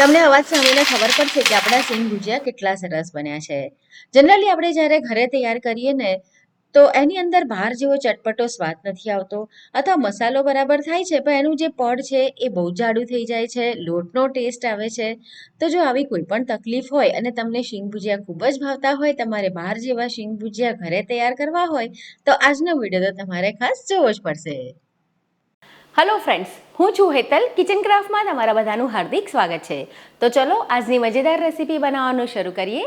તમને અવાજ સાંભળીને ખબર પડશે કે આપણા સિંગ ભુજિયા કેટલા સરસ બન્યા છે. જનરલી આપણે જ્યારે ઘરે તૈયાર કરીએ ને, તો એની અંદર બહાર જેવો ચટપટો સ્વાદ નથી આવતો. અથવા મસાલો બરાબર થાય છે, પણ એનું જે પડ છે એ બહુ જાડું થઈ જાય છે, લોટનો ટેસ્ટ આવે છે. તો જો આવી કોઈ પણ તકલીફ હોય અને તમને શીંગ ભુજિયા ખૂબ જ ભાવતા હોય, તમારે બહાર જેવા શીંગ ભુજિયા ઘરે તૈયાર કરવા હોય, તો આજનો વીડિયો તો તમારે ખાસ જોવો જ પડશે. હલો ફ્રેન્ડ્સ હું છું હેતલ. કિચન ક્રાફ્ટમાં તમારા બધાનું હાર્દિક સ્વાગત છે. તો ચલો, આજની મજેદાર રેસીપી બનાવવાનું શરૂ કરીએ.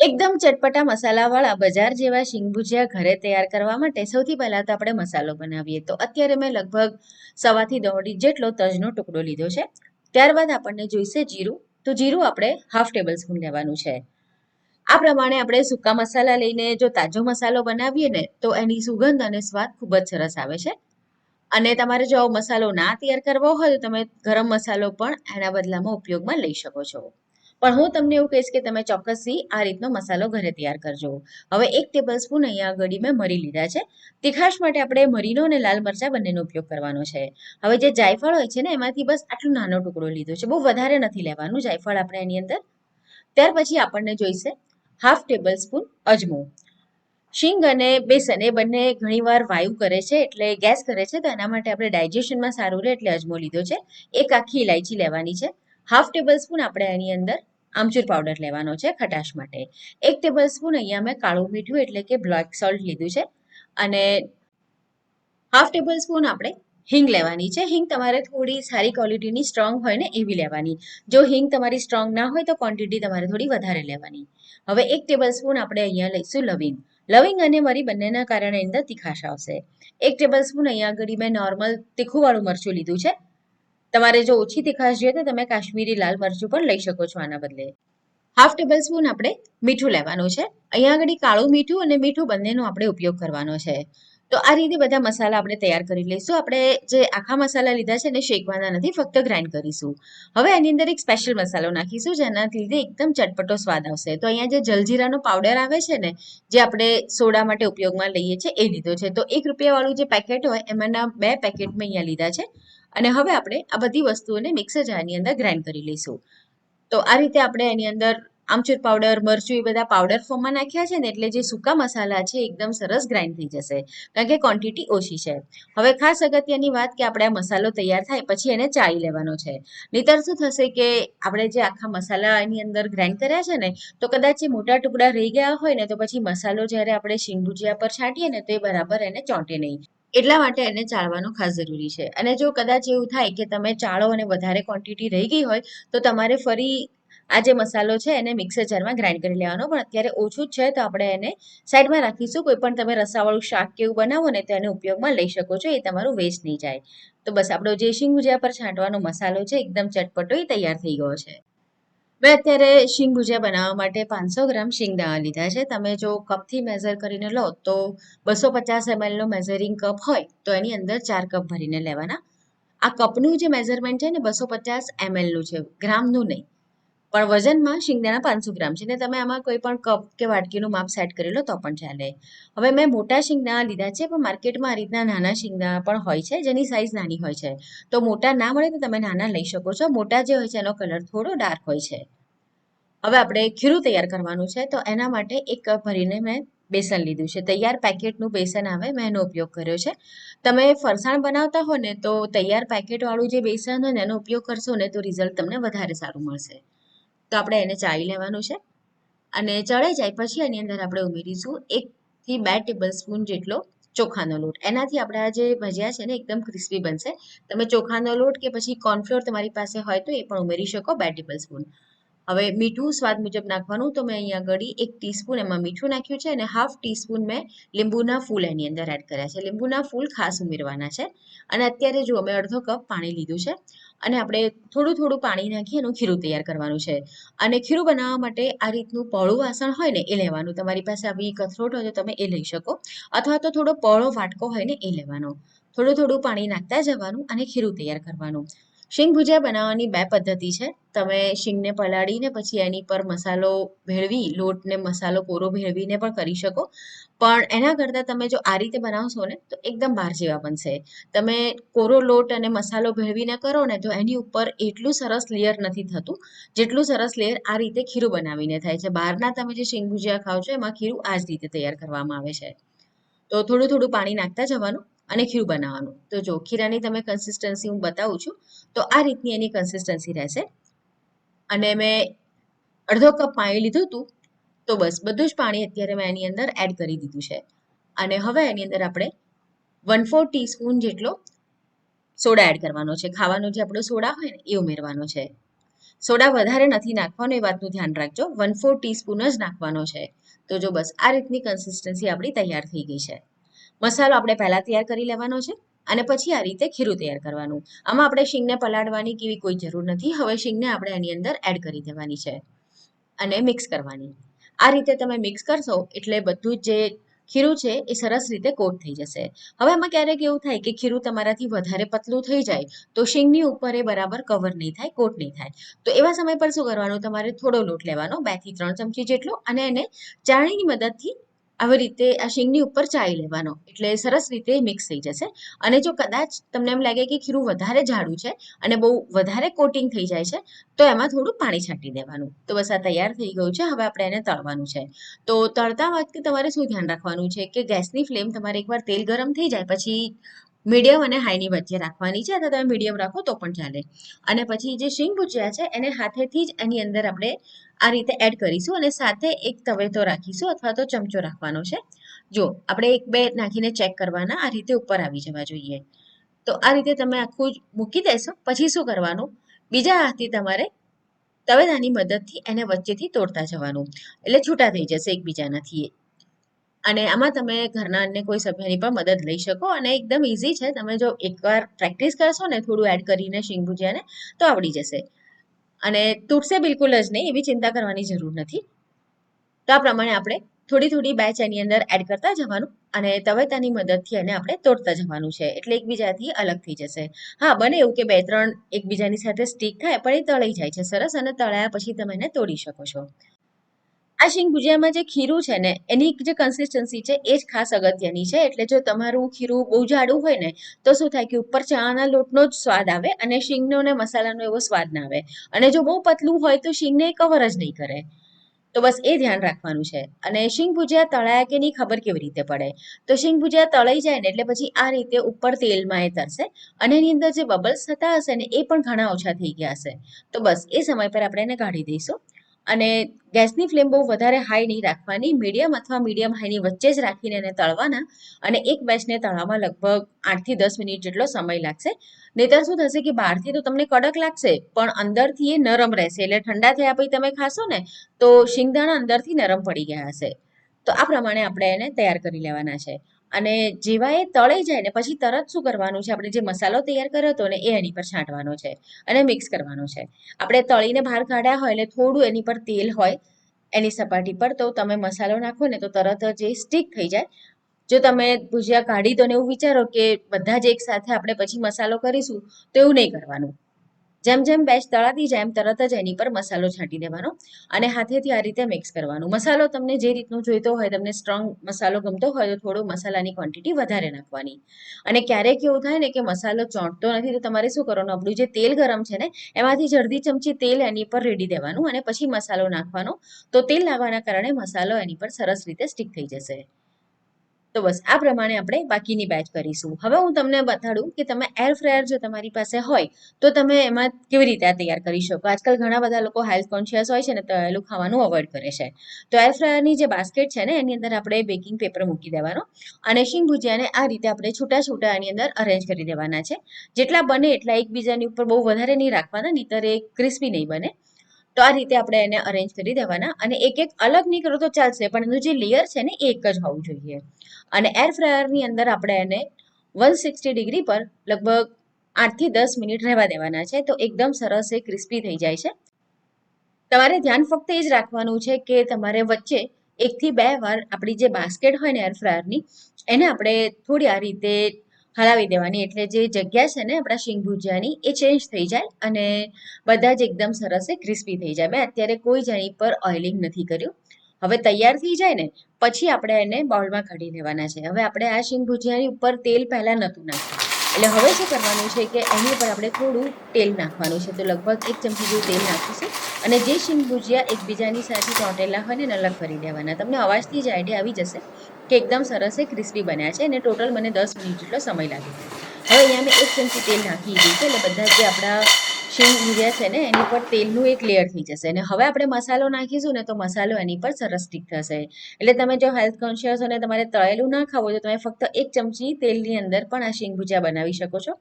એકદમ ચટપટા મસાલાવાળા બજાર જેવા શીંગ ભુજિયા ઘરે તૈયાર કરવા માટે સૌથી પહેલાં તો આપણે મસાલો બનાવીએ. તો અત્યારે મેં લગભગ સવાથી દોઢી જેટલો તજનો ટુકડો લીધો છે. ત્યારબાદ આપણને જોઈશે જીરું. તો જીરું આપણે હાફ ટેબલ સ્પૂન લેવાનું છે. આ પ્રમાણે આપણે સૂકા મસાલા લઈને જો તાજો મસાલો બનાવીએ ને, તો એની સુગંધ અને સ્વાદ ખૂબ જ સરસ આવે છે. અને તમારે જો મસાલો ના તૈયાર કરવો હોય તો તમે ગરમ મસાલો પણ એના બદલામાં ઉપયોગમાં લઈ શકો છો. પણ હું તમને એવું કહીશ કે તમે ચોક્કસથી આ રીતનો મસાલો ઘરે તૈયાર કરજો. હવે એક ટેબલ સ્પૂન અહીંયા આગળ મેં મરી લીધા છે. તીખાશ માટે આપણે મરીનો અને લાલ મરચાં બંનેનો ઉપયોગ કરવાનો છે. હવે જે જાયફળ હોય છે ને, એમાંથી બસ આટલો નાનો ટુકડો લીધો છે. બહુ વધારે નથી લેવાનું જાયફળ આપણે એની અંદર. ત્યાર પછી આપણને જોઈશે હાફ ટેબલ સ્પૂન અજમો. શીંગ અને બેસન એ બંને ઘણીવાર વાયુ કરે છે એટલે ગેસ કરે છે તો એના માટે આપણે ડાયજેશનમાં સારું રહે એટલે અજમો લીધો છે. એક આખી ઇલાયચી લેવાની છે. હાફ ટેબલ સ્પૂન આપણે એની અંદર આમચૂર પાવડર લેવાનો છે ખટાશ માટે. એક ટેબલ સ્પૂન અહીંયા મેં કાળું મીઠું એટલે કે બ્લેક સોલ્ટ લીધું છે. અને હાફ ટેબલ સ્પૂન આપણે હિંગ લેવાની છે. હિંગ તમારે થોડી સારી ક્વોલિટીની સ્ટ્રોંગ હોય ને એવી લેવાની. જો હિંગ તમારી સ્ટ્રોંગ ના હોય તો ક્વોન્ટિટી તમારે થોડી વધારે લેવાની. હવે એક ટેબલ સ્પૂન આપણે અહીંયા લઈશું લવિંગ. લવિંગ અને મરી બંનેના કારણે અંદર તીખાશ આવશે. એક ટેબલ સ્પૂન અહીંયા આગળ મેં નોર્મલ તીખુંવાળું મરચું લીધું છે. તમારે જો ઓછી તીખાશ જોઈએ તો તમે કાશ્મીરી લાલ મરચું પણ લઈ શકો છો આના બદલે. હાફ ટેબલ સ્પૂન આપણે મીઠું લેવાનું છે. અહીંયા આગળ કાળું મીઠું અને મીઠું બંનેનો આપણે ઉપયોગ કરવાનો છે. તો આ રીતે બધા મસાલા આપણે તૈયાર કરી લઈશું. આપણે જે આખા મસાલા લીધા છે ને શેકવાના નથી, ફક્ત ગ્રાઇન્ડ કરીશું. હવે એની અંદર એક સ્પેશિયલ મસાલો નાખીશું જેનાથી લીધે એકદમ ચટપટો સ્વાદ આવશે. તો અહીંયા જે જલજીરાનો પાવડર આવે છે ને, જે આપણે સોડા માટે ઉપયોગમાં લઈએ છીએ, એ લીધો છે. તો એક રૂપિયાવાળું જે પેકેટ હોય, એમાંના બે પેકેટ મેં અહીંયા લીધા છે. અને હવે આપણે આ બધી વસ્તુઓને મિક્સર જારની અંદર ગ્રાઇન્ડ કરી લઈશું. તો આ રીતે આપણે એની અંદર આમચૂર પાવડર મરચું એ બધા પાવડર ફોર્મમાં નાખ્યા છે ને એટલે જે સૂકા મસાલા છે એકદમ સરસ ગ્રાઇન્ડ થઈ જશે. કારણ કે ક્વોન્ટિટી ઓછી છે. હવે ખાસ અગત્યની વાત કે આપણે આ મસાલો તૈયાર થાય પછી એને ચાળી લેવાનો છે. નહીતર શું થશે કે આપણે જે આખા મસાલા એની અંદર ગ્રાઇન્ડ કર્યા છે ને, તો કદાચ એ મોટા ટુકડા રહી ગયા હોય ને તો પછી મસાલો જ્યારે આપણે શીંગ ભુજિયા પર છાંટીએ ને તો એ બરાબર એને ચોંટે નહીં. એટલા માટે એને ચાળવાનું ખાસ જરૂરી છે. અને જો કદાચ એવું થાય કે તમે ચાળો અને વધારે ક્વોન્ટિટી રહી ગઈ હોય, તો તમારે ફરી આ જે મસાલો છે એને મિક્સર જારમાં ગ્રાઇન્ડ કરી લેવાનો. પણ અત્યારે ઓછું જ છે તો આપણે એને સાઈડમાં રાખીશું. કોઈ પણ તમે રસાવાળું શાક કેવું બનાવો ને તો એને ઉપયોગમાં લઈ શકો છો. એ તમારું વેસ્ટ નહીં જાય. તો બસ આપણો જે શીંગ ભુજિયા પર છાંટવાનો મસાલો છે એકદમ ચટપટો એ તૈયાર થઈ ગયો છે. મેં અત્યારે શીંગ ભુજિયા બનાવવા માટે પાંચસો ગ્રામ શીંગદાણા લીધા છે. તમે જો કપથી મેઝર કરીને લો તો બસો પચાસ એમએલનો મેઝરિંગ કપ હોય તો એની અંદર ચાર કપ ભરીને લેવાના. આ કપનું જે મેઝરમેન્ટ છે ને બસો પચાસ એમએલનું છે. ગ્રામનું નહીં. પણ વજનમાં શિંગદાણા પાંચસો ગ્રામ છે. ને તમે આમાં કોઈ પણ કપ કે વાટકીનું માપ સેટ કરી લો તો પણ ચાલે હવે મેં મોટા શિંગદાણા લીધા છે, પણ માર્કેટમાં આ રીતના નાના શિંગદાણા પણ હોય છે, જેની સાઇઝ નાની હોય છે. તો મોટા ના મળે તો તમે નાના લઈ શકો છો. મોટા જે હોય છે એનો કલર થોડો ડાર્ક હોય છે. હવે આપણે ખીરું તૈયાર કરવાનું છે. તો એના માટે એક કપ ભરીને મેં બેસન લીધું છે. તૈયાર પેકેટનું બેસન આવે, મેં એનો ઉપયોગ કર્યો છે. તમે ફરસાણ બનાવતા હો ને તો તૈયાર પેકેટવાળું જે બેસન હોય ને એનો ઉપયોગ કરશો ને તો રિઝલ્ટ તમને વધારે સારું મળશે. તો આપણે એને ચાળી લેવાનું છે. અને ચડાઈ જાય પછી એની અંદર આપણે ઉમેરીશું એકથી બે ટેબલ સ્પૂન જેટલો ચોખાનો લોટ. એનાથી આપણા જે ભજીયા છે ને એકદમ ક્રિસ્પી બનશે. તમે ચોખાનો લોટ કે પછી કોર્નફ્લોર તમારી પાસે હોય તો એ પણ ઉમેરી શકો બે ટેબલ સ્પૂન હવે મીઠું સ્વાદ મુજબ નાખવાનું તો મેં અહીંયા ગળી એક ટીસ્પૂન એમાં મીઠું નાખ્યું છે અને હાફ ટીસ્પૂન મેં લીંબુના ફૂલ એની અંદર એડ કર્યા છે. લીંબુના ફૂલ ખાસ ઉમેરવાના છે. અને અત્યારે જુઓ અમે અડધો કપ પાણી લીધું છે અને આપણે થોડું થોડું પાણી નાખી એનું ખીરું તૈયાર કરવાનું છે. અને ખીરું બનાવવા માટે આ રીતનું પહોળું વાસણ હોય ને એ લેવાનું. તમારી પાસે આવી કથરોટ હોય તો તમે એ લઈ શકો. અથવા તો થોડો પહોળો વાટકો હોય ને એ લેવાનો. થોડું થોડું પાણી નાખતા જવાનું અને ખીરું તૈયાર કરવાનું. શીંગ ભુજિયા બનાવવાની બે પદ્ધતિ છે. તમે શીંગને પલાળીને પછી એની પર મસાલો ભેળવી, લોટને મસાલો કોરો ભેળવીને પણ કરી શકો. પણ એના કરતાં તમે જો આ રીતે બનાવશો ને, તો એકદમ બહાર જેવા બનશે. તમે કોરો લોટ અને મસાલો ભેળવીને કરો ને, તો એની ઉપર એટલું સરસ લેયર નથી થતું. જેટલું સરસ લેયર આ રીતે ખીરું બનાવીને થાય છે. બહારના તમે જે શીંગ ભુજિયા ખાવ છો, એમાં ખીરું આ જ રીતે તૈયાર કરવામાં આવે છે. તો થોડું થોડું પાણી નાખતા જવાનું. અને ખીરું બનાવવાનું. તો જો, ખીરાની તમે કન્સિસ્ટન્સી હું બતાવું છું, તો આ રીતની એની કન્સિસ્ટન્સી રહેશે. અને મેં અડધો કપ પાણી લીધું હતું, તો બસ બધું જ પાણી અત્યારે મેં એની અંદર એડ કરી દીધું છે. અને હવે એની અંદર આપણે વન ફોર ટીસ્પૂન જેટલો સોડા એડ કરવાનો છે. ખાવાનો જે આપણો સોડા હોય ને, એ ઉમેરવાનો છે. સોડા વધારે નથી નાખવાનો, એ વાતનું ધ્યાન રાખજો. વન ફોર ટીસ્પૂન જ નાખવાનો છે. તો જો બસ આ રીતની કન્સિસ્ટન્સી આપણી તૈયાર થઈ ગઈ છે. મસાલો આપણે પહેલાં તૈયાર કરી લેવાનો છે અને પછી આ રીતે ખીરું તૈયાર કરવાનું. આમાં આપણે શીંગને પલાળવાની કેવી કોઈ જરૂર નથી. હવે શીંગને આપણે એની અંદર એડ કરી દેવાની છે અને મિક્સ કરવાની. આ રીતે તમે મિક્સ કરશો એટલે બધું જ ખીરું છે એ સરસ રીતે કોટ થઈ જશે. હવે એમાં ક્યારેક એવું થાય કે ખીરું તમારાથી વધારે પતલું થઈ જાય તો શીંગની ઉપર એ બરાબર કવર નહીં થાય, કોટ નહીં થાય. તો એવા સમય પર શું કરવાનું? તમારે થોડો લોટ લેવાનો, બેથી ત્રણ ચમચી જેટલો અને એને ચાણીની મદદથી આવી રીતે આ શીંગની ઉપર ચાળી લેવાનો. એટલે સરસ રીતે મિક્સ થઈ જશે. અને જો કદાચ તમને એમ લાગે કે ખીરું વધારે જાડું છે અને બહુ વધારે કોટિંગ થઈ જાય છે, તો એમાં થોડું પાણી છાંટી દેવાનું. તો બસ આ તૈયાર થઈ ગયું છે. હવે આપણે એને તળવાનું છે. તો તળતા વખતે તમારે શું ધ્યાન રાખવાનું છે કે ગેસની ફ્લેમ તમારે એકવાર તેલ ગરમ થઈ જાય પછી મીડિયમ અને હાઈની વચ્ચે રાખવાની છે, અથવા તમે મીડિયમ રાખો તો પણ ચાલે. અને પછી જે શીંગ ભુજિયા છે, એને હાથેથી જ એની અંદર આપણે આ રીતે એડ કરીશું અને સાથે એક તવેતો રાખીશું અથવા તો ચમચો રાખવાનો છે. જો, આપણે એક બે નાખીને ચેક કરવાના, આ રીતે ઉપર આવી જવા જોઈએ. તો આ રીતે તમે આખું મૂકી દેશો. પછી શું કરવાનું? બીજા હાથથી તમારે તવેદાની મદદથી એને વચ્ચેથી તોડતા જવાનું. એટલે છૂટા થઈ જશે એકબીજાનાથી એ. અને આમાં તમે ઘરના અન્ય કોઈ સભ્યની પણ મદદ લઈ શકો અને એકદમ ઇઝી છે. તમે જો એકવાર પ્રેક્ટિસ કરશો ને થોડું એડ કરીને શીંગ ભુજિયાને તો આવડી જશે. અને તૂટશે બિલકુલ જ નહીં, એવી ચિંતા કરવાની જરૂર નથી. તો આ પ્રમાણે આપણે થોડી થોડી બેચ એની અંદર એડ કરતા જવાનું અને તવેતાની મદદથી એને આપણે તોડતા જવાનું છે. એટલે એકબીજાથી અલગ થઈ જશે. હા, બને એવું કે બે ત્રણ એકબીજાની સાથે સ્ટીક થાય, પણ એ તળાઈ જાય છે સરસ અને તળાયા પછી તમે એને તોડી શકો છો. આ શીંગ ભુજિયામાં જે ખીરું છે ને, એની જે કન્સિસ્ટન્સી છે, એ જ ખાસ અગત્યની છે. એટલે જો તમારું ખીરું બહુ જાડું હોય ને, તો શું થાય કે ઉપર ચણાના લોટનો જ સ્વાદ આવે અને શીંગનો ને મસાલાનો એવો સ્વાદ ના આવે. અને જો બહુ પતલું હોય તો શીંગને કવર જ નહીં કરે. તો બસ એ ધ્યાન રાખવાનું છે. અને શીંગ ભુજિયા તળાયા કે નહીં ખબર કેવી રીતે પડે. તો શીંગ ભુજિયા તળાઈ જાય ને, એટલે પછી આ રીતે ઉપર તેલમાં એ તરશે અને એની અંદર જે બબલ્સ થતા હશે ને, એ પણ ઘણા ઓછા થઈ ગયા હશે. તો બસ એ સમય પર આપણે એને કાઢી દઈશું. અને ગેસની ફ્લેમ બહુ વધારે હાઈ નહીં રાખવાની, મીડિયમ અથવા મીડિયમ હાઈની વચ્ચે જ રાખીને એને તળવાના અને એક બેચને તળવામાં લગભગ આઠથી દસ મિનિટ જેટલો સમય લાગશે. નહીતર શું થશે કે બહારથી તો તમને કડક લાગશે, પણ અંદરથી એ નરમ રહેશે. એટલે ઠંડા થયા પછી તમે ખાશો ને, તો શિંગદાણા અંદરથી નરમ પડી ગયા હશે. તો આ પ્રમાણે આપણે એને તૈયાર કરી લેવાના છે. અને જેવા એ તળાઈ જાય ને પછી તરત શું કરવાનું છે? આપણે જે મસાલો તૈયાર કર્યો હતો ને એ એની પર છાંટવાનો છે અને મિક્સ કરવાનો છે. આપણે તળીને બહાર કાઢ્યા હોય એટલે થોડું એની પર તેલ હોય, એની સપાટી પર, તો તમે મસાલો નાખો ને તો તરત જ એ સ્ટીક થઈ જાય. જો તમે ભુજિયા કાઢી દો ને એવું વિચારો કે બધા જ એકસાથે આપણે પછી મસાલો કરીશું, તો એવું નહીં કરવાનું. જેમ જેમ બેચ તળાતી જાય એમ તરત જ એની પર મસાલો છાંટી દેવાનો અને હાથેથી આ રીતે મિક્સ કરવાનું. મસાલો તમને જે રીતનો જોઈતો હોય, તમને સ્ટ્રોંગ મસાલો ગમતો હોય, તો થોડો મસાલાની ક્વોન્ટિટી વધારે નાખવાની. અને ક્યારેક એવું થાય ને કે મસાલો ચોંટતો નથી, તો તમારે શું કરવાનું? આપણું જે તેલ ગરમ છે ને, એમાંથી જરદી ચમચી તેલ એની પર રેડી દેવાનું અને પછી મસાલો નાખવાનો. તો તેલ લાવવાના કારણે મસાલો એની પર સરસ રીતે સ્ટીક થઈ જશે. તો બસ, આ પ્રમાણે આપણે બાકીની બેચ કરીશું. હવે હું તમને બતાડું કે તમે એર ફ્રાયર જો તમારી પાસે હોય, તો તમે એમાં કેવી રીતે તૈયાર કરી શકો? આજકાલ ઘણા બધા લોકો હેલ્થ કોન્શિયસ હોય છે ને તળેલું ખાવાનું અવોઇડ કરે છે. તો એર ફ્રાયરની જે બાસ્કેટ છે ને, એની અંદર આપણે બેકિંગ પેપર મૂકી દેવાનો અને શીંગ ભુજિયાને આ રીતે આપણે છૂટા છૂટા એની અંદર અરેન્જ કરી દેવાના છે. જેટલા બને એટલા એકબીજાની ઉપર બહુ વધારે નહીં રાખવાના, નહીતર એ ક્રિસ્પી નહીં બને. તો આ રીતે આપણે એને અરેન્જ કરી દેવાના અને એક એક અલગ નહીં કરો તો ચાલશે, પણ એનું જે લેયર છે ને એક જ હોવું જોઈએ. અને એર ફ્રાયરની અંદર આપણે એને વન સિક્સટી ડિગ્રી પર લગભગ આઠથી દસ મિનિટ રહેવા દેવાના છે, તો એકદમ સરસ એ ક્રિસ્પી થઈ જાય છે. તમારે ધ્યાન ફક્ત એ જ રાખવાનું છે કે તમારે વચ્ચે એકથી બે વાર આપણી જે બાસ્કેટ હોય ને એર ફ્રાયરની એને આપણે થોડી આ રીતે હલાવી દેવાની. એટલે જે જગ્યા છે ને આપણા શીંગ ભુજિયાની, એ ચેન્જ થઈ જાય અને બધા જ એકદમ સરસ એ ક્રિસ્પી થઈ જાય. મેં અત્યારે કોઈ જ એની પર ઓઇલિંગ નથી કર્યું. હવે તૈયાર થઈ જાય ને, પછી આપણે એને બાઉલમાં કાઢી લેવાના છે. હવે આપણે આ શીંગ ભુજિયાની ઉપર તેલ પહેલાં નહોતું નાખ્યું. એટલે હવે શું કરવાનું છે કે એની ઉપર આપણે થોડું તેલ નાખવાનું છે. તો લગભગ એક ચમચી જેવું તેલ નાખીશું અને જે શીંગ ભુજિયા એકબીજાની સાથે ચોંટેલા હોય ને અલગ કરી દેવાના. તમને અવાજથી જ આઈડિયા આવી જશે કે એકદમ સરસ એ ક્રિસ્પી બન્યા છે અને ટોટલ મને દસ મિનિટ જેટલો સમય લાગ્યો. હવે અહીંયા મેં એક ચમચી તેલ નાખી દીધું છે એટલે બધા જે આપણા શીંગ ભુજિયા છે ને, એની પર તેલનું એક લેયર થઈ જશે. અને હવે આપણે મસાલો નાખીશું ને, તો મસાલો એની પર સરસ સ્ટીક થશે. એટલે તમે જો હેલ્થ કોન્શિયસ અને તમારે તળેલું ના ખાવું તો તમે ફક્ત એક ચમચી તેલની અંદર પણ આ શીંગ ભુજિયા બનાવી શકો છો.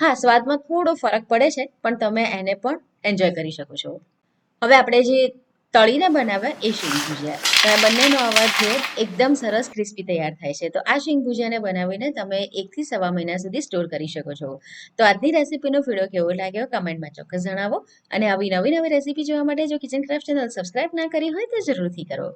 હા, સ્વાદમાં થોડો ફરક પડે છે, પણ તમે એને પણ એન્જોય કરી શકો છો. હવે આપણે જે તળીને બનાવ્યા એ શીંગ ભુજિયા તો આ બંનેનો અવાજ જો એકદમ સરસ ક્રિસ્પી તૈયાર થાય છે. તો આ શીંગ ભુજિયાને બનાવીને તમે એકથી સવા મહિના સુધી સ્ટોર કરી શકો છો. તો આજની રેસીપીનો વીડિયો કેવો લાગ્યો કમેન્ટમાં ચોક્કસ જણાવો. અને આવી નવી નવી રેસીપી જોવા માટે જો કિચન ક્રાફ્ટ ચેનલ સબસ્ક્રાઇબ ના કરી હોય તો જરૂરથી કરો.